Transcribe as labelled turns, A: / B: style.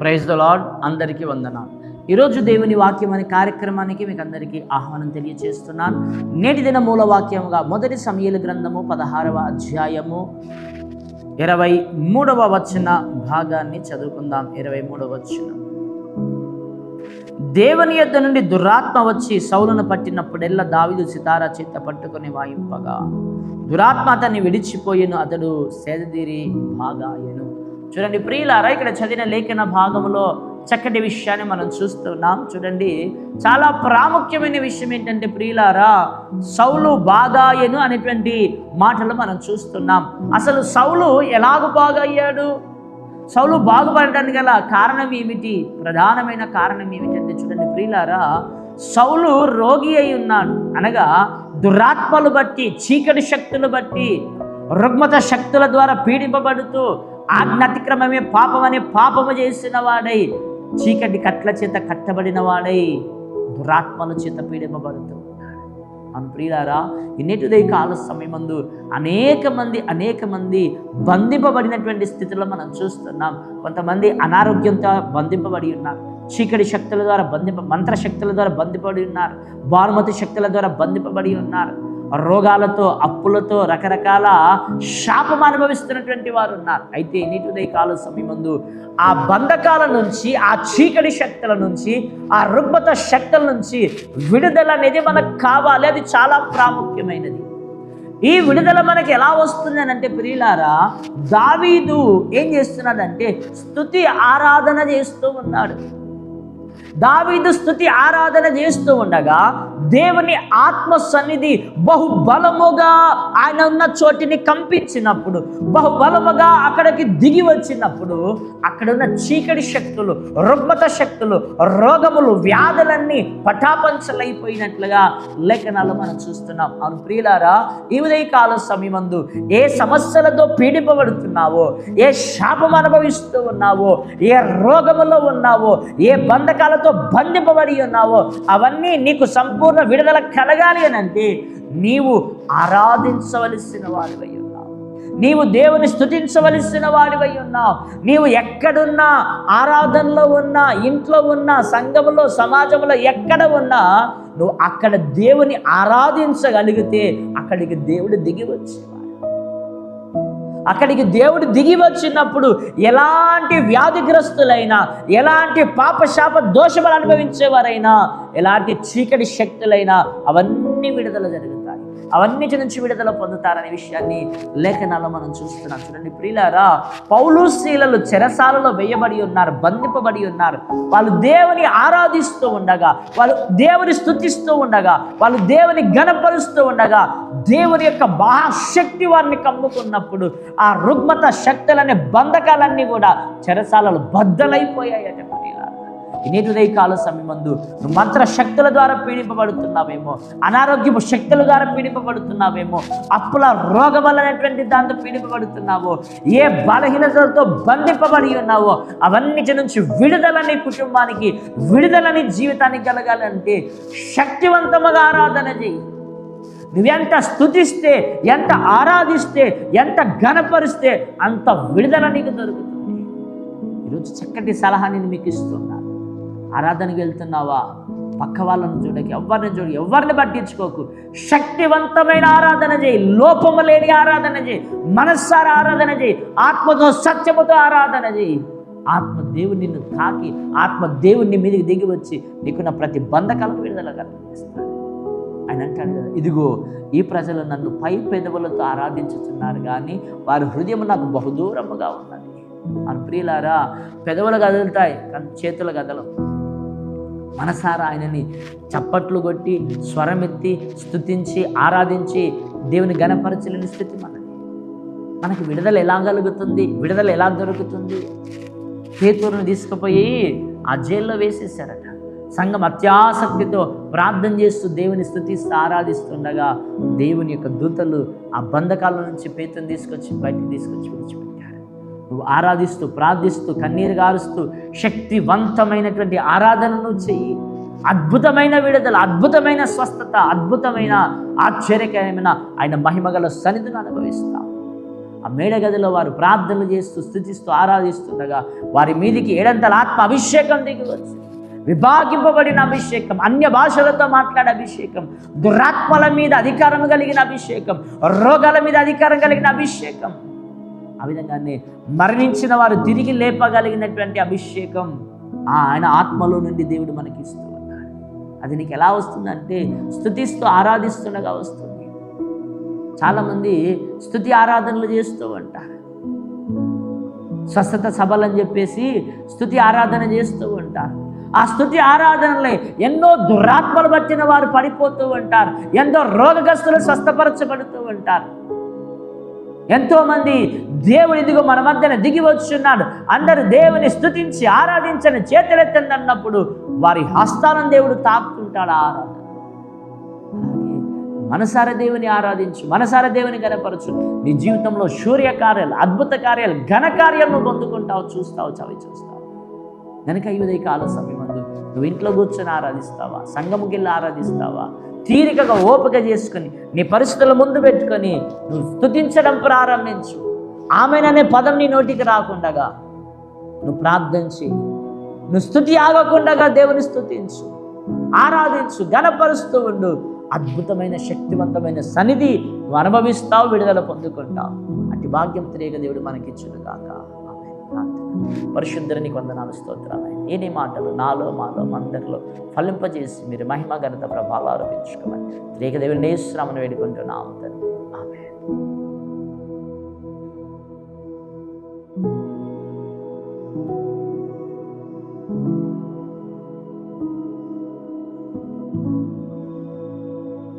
A: Praise the lord అందరికీ వందనాలు. ఈరోజు దేవుని వాక్యం అనే కార్యక్రమానికి మీకు అందరికీ ఆహ్వానం తెలియజేస్తున్నాను నేటి దిన మూల వాక్యముగా మొదటి సమయల గ్రంథము పదహారవ అధ్యాయము ఇరవై మూడవ వచ్చిన భాగాన్ని చదువుకుందాం. ఇరవై మూడవ వచ్చిన దేవుని యొద్ద నుండి దురాత్మ వచ్చి సౌలను పట్టినప్పుడెల్లా దావిదు సితారా చేత పట్టుకొని వాయింపగా దురాత్మ అతన్ని విడిచిపోయిను అతడు సేదదీరి భాగాయను. చూడండి ప్రియులారా ఇక్కడ చదివిన లేఖన భాగంలో చక్కటి విషయాన్ని మనం చూస్తున్నాం. చూడండి చాలా ప్రాముఖ్యమైన విషయం ఏంటంటే ప్రియులారా సౌలు బాగాయను అనేటువంటి మాటలు మనం చూస్తున్నాం. అసలు సౌలు ఎలాగ బాగయ్యాడు? సౌలు బాగుపడటానికి గల కారణం ఏమిటి? ప్రధానమైన కారణం ఏమిటంటే చూడండి ప్రియులారా సౌలు రోగి అయి ఉన్నాడు. అనగా దురాత్మలు బట్టి చీకటి శక్తులు బట్టి రుగ్మత శక్తుల ద్వారా పీడింపబడుతూ ఆజ్ఞాతిక్రమమే పాపమనే పాపము చేసిన వాడై చీకటి కట్ల చేత కట్టబడిన వాడై దురాత్మల చేత పీడింపబడుతూ ఉన్నాడు. అవును ప్రియులారా ఇన్నిటిదే కాల సమయమందు అనేక మంది అనేక మంది బంధింపబడినటువంటి స్థితిలో మనం చూస్తున్నాం. కొంతమంది అనారోగ్యంతో బంధింపబడి ఉన్నారు. చీకటి శక్తుల ద్వారా బంధింప మంత్ర శక్తుల ద్వారా బంధింపబడి ఉన్నారు. భానుమతి శక్తుల ద్వారా బంధింపబడి ఉన్నారు. రోగాలతో అప్పులతో రకరకాల శాపం అనుభవిస్తున్నటువంటి వారు ఉన్నారు. అయితే నీటి కాల సమయమందు ఆ బంధకాల నుంచి ఆ చీకటి శక్తుల నుంచి ఆ రుగ్మత శక్తుల నుంచి విడుదల అనేది మనకు కావాలి. అది చాలా ప్రాముఖ్యమైనది. ఈ విడుదల మనకి ఎలా వస్తుంది అని అంటే ప్రియులారా దావీదు ఏం చేస్తున్నాడంటే స్తుతి ఆరాధన చేస్తూ ఉన్నాడు. దావీదు స్థుతి ఆరాధన చేస్తూ ఉండగా దేవుని ఆత్మ సన్నిధి బహుబలముగా ఆయన ఉన్న చోటిని కంపించినప్పుడు బహుబలముగా అక్కడికి దిగి వచ్చినప్పుడు అక్కడ ఉన్న చీకటి శక్తులు రుగ్మత శక్తులు రోగములు వ్యాధులన్నీ పటాపంచలైపోయినట్లుగా లేఖనాలు మనం చూస్తున్నాం. అవును ప్రియులారా ఈ ఉదయకాల సమయమందు ఏ సమస్యలతో పీడింపబడుతున్నావో ఏ శాపం అనుభవిస్తూ ఉన్నావో ఏ రోగములో ఉన్నావో ఏ బంధకాలతో బంధింపబడి ఉన్నావో అవన్నీ నీకు సంపూర్ణ విడుదల కలగాలి అని అంటే నీవు ఆరాధించవలసిన వాడివై ఉన్నావు. నీవు దేవుని స్థుతించవలసిన వాడివై ఉన్నావు. నీవు ఎక్కడున్నా ఆరాధనలో ఉన్నా ఇంట్లో ఉన్నా సంఘములో సమాజంలో ఎక్కడ ఉన్నా నువ్వు అక్కడ దేవుని ఆరాధించగలిగితే అక్కడికి దేవుడు దిగి వచ్చేవాడు. అక్కడికి దేవుడు దిగి వచ్చినప్పుడు ఎలాంటి వ్యాధిగ్రస్తులైనా ఎలాంటి పాపశాప దోషములు అనుభవించేవారైనా ఎలాంటి చీకటి శక్తులైనా అవన్నీ విడుదల జరుగుతాయి. అవన్నిటి నుంచి విడుదల పొందుతారనే విషయాన్ని లేఖనాల్లో మనం చూస్తున్నాం. చూడండి ప్రియులారా పౌలు స్త్రీలలో చెరసాలలో వేయబడి ఉన్నారు బంధింపబడి ఉన్నారు. వాళ్ళు దేవుని ఆరాధిస్తూ ఉండగా వాళ్ళు దేవుని స్థుతిస్తూ ఉండగా వాళ్ళు దేవుని గణపరుస్తూ ఉండగా దేవుని యొక్క మహాశక్తి వారిని కమ్ముకున్నప్పుడు ఆ రుగ్మత శక్తులనే బంధకాలన్నీ కూడా చెరసాలలు బద్దలైపోయాయట ప్రియులారా. ఇనేటి కాల సమయమందు నువ్వు మంత్ర శక్తుల ద్వారా పీడింపబడుతున్నావేమో అనారోగ్యపు శక్తుల ద్వారా పీడింపబడుతున్నావేమో అప్పుల రోగం అనేటువంటి దాంతో పీడింపబడుతున్నావో ఏ బలహీనతలతో బంధింపబడి ఉన్నావో అవన్నిటి నుంచి విడుదలని కుటుంబానికి విడుదలని జీవితానికి కలగాలంటే శక్తివంతముగా ఆరాధన చేయి. నువ్వెంత స్థుతిస్తే ఎంత ఆరాధిస్తే ఎంత ఘనపరిస్తే అంత విడుదల నీకు దొరుకుతుంది. ఈరోజు చక్కటి సలహా నేను మీకు ఇస్తున్నాను ఆరాధనకి వెళ్తున్నావా? పక్క వాళ్ళని చూడకి ఎవరిని చూడ ఎవరిని పట్టించుకోకు. శక్తివంతమైన ఆరాధన చేయి లోపము లేని ఆరాధన చేయి మనస్సార ఆరాధన చేయి ఆత్మతో సత్యముతో ఆరాధన చేయి. ఆత్మ దేవుని నిన్ను తాకి ఆత్మ దేవుని మీదకి దిగి వచ్చి నీకున్న ప్రతి బంధకాలను విడుదల కలిగిస్తాడు ఆయన అంటాడు కదా ఇదిగో ఈ ప్రజలు నన్ను పై పెదవులతో ఆరాధించుతున్నారు కానీ వారి హృదయం నాకు బహుదూరముగా ఉన్నది. అని ప్రియులారా పెదవులు కదులుతాయి కానీ చేతులు కదలవు. మనసారా ఆయనని చప్పట్లు కొట్టి స్వరమెత్తి స్థుతించి ఆరాధించి దేవుని గణపరచలేని స్థితి మనది. మనకి విడుదల ఎలా కలుగుతుంది విడుదల ఎలా దొరుకుతుంది? పేతురుని తీసుకుపోయి ఆ జైల్లో వేసేసారట సంఘం అత్యాసక్తితో ప్రార్థన చేస్తూ దేవుని స్థుతిస్తూ ఆరాధిస్తుండగా దేవుని యొక్క దూతలు ఆ బంధకాల నుంచి పేతుని తీసుకొచ్చి బయటికి తీసుకొచ్చి విడిచిపెట్టారు. నువ్వు ఆరాధిస్తూ ప్రార్థిస్తూ కన్నీరు గారుస్తూ శక్తివంతమైనటువంటి ఆరాధనను చెయ్యి అద్భుతమైన విడుదల అద్భుతమైన స్వస్థత అద్భుతమైన ఆశ్చర్యకరమైన ఆయన మహిమగల సన్నిధిని అనుభవిస్తాం. ఆ మేడగదిలో వారు ప్రార్థనలు చేస్తూ స్థుతిస్తూ ఆరాధిస్తుండగా వారి మీదికి ఏడంతల ఆత్మ అభిషేకం దిగి వచ్చింది. విభాగింపబడిన అభిషేకం అన్య భాషలతో మాట్లాడే అభిషేకం దురాత్మల మీద అధికారం కలిగిన అభిషేకం రోగాల మీద అధికారం కలిగిన అభిషేకం. ఆ విధంగానే మరణించిన వారు తిరిగి లేపగలిగినటువంటి అభిషేకం ఆయన ఆత్మలో నుండి దేవుడు మనకి ఇస్తూ ఉన్నాడు. అది నీకు ఎలా వస్తుందంటే స్థుతిస్తూ ఆరాధిస్తుండగా వస్తుంది. చాలామంది స్థుతి ఆరాధనలు చేస్తూ ఉంటారు. స్వస్థత సభలని చెప్పేసి స్థుతి ఆరాధన చేస్తూ ఉంటారు. ఆ స్థుతి ఆరాధనలే ఎన్నో దురాత్మలు పట్టిన వారు పడిపోతూ ఉంటారు. ఎంతో రోగగ్రస్తులు స్వస్థపరచబడుతూ ఉంటారు. ఎంతోమంది మంది ఇదిగో మన మధ్యన దిగి వచ్చున్నాడు. అందరు దేవుని స్థుతించి ఆరాధించని చేతులెత్తండి అన్నప్పుడు వారి హస్తాలను దేవుడు తాకుతుంటాడు ఆరాధన. మనసార దేవుని ఆరాధించు మనసార దేవుని గనపరచు. నీ జీవితంలో సూర్య కార్యాలు అద్భుత కార్యాలు ఘన కార్యాలను పొందుకుంటావు చూస్తావు చవి చూస్తావు. కనుక ఈ ఉదయకాల సమయమందు నువ్వు ఇంట్లో కూర్చొని ఆరాధిస్తావా? సంఘముకి వెళ్ళి ఆరాధిస్తావా? తీరికగా ఓపిక చేసుకొని నీ పరిస్థితుల ముందు పెట్టుకొని నువ్వు స్తుతించడం ప్రారంభించు. ఆమెననే పదం నీ నోటికి రాకుండగా నువ్వు ప్రార్థించి నువ్వు స్థుతి ఆగకుండా దేవుని స్థుతించు ఆరాధించు గణపరుస్తూ ఉండు. అద్భుతమైన శక్తివంతమైన సన్నిధి నువ్వు అనుభవిస్తావు విడుదల పొందుకుంటావు. అటు భాగ్యం తిరిగి దేవుడు మనకిచ్చును కాక ప్రార్థన. పరిశుద్ధుని వందనాలు స్తోత్రాలు ఏ మాటలు నాలో మాలో మందరిలో ఫలింపజేసి మీరు మహిమ ఘనత ప్రభావాలు ఆరోపించుకోమని. తిరిగి దేవుడు నేశ్రామను వేడుకుంటున్నాము ఆమె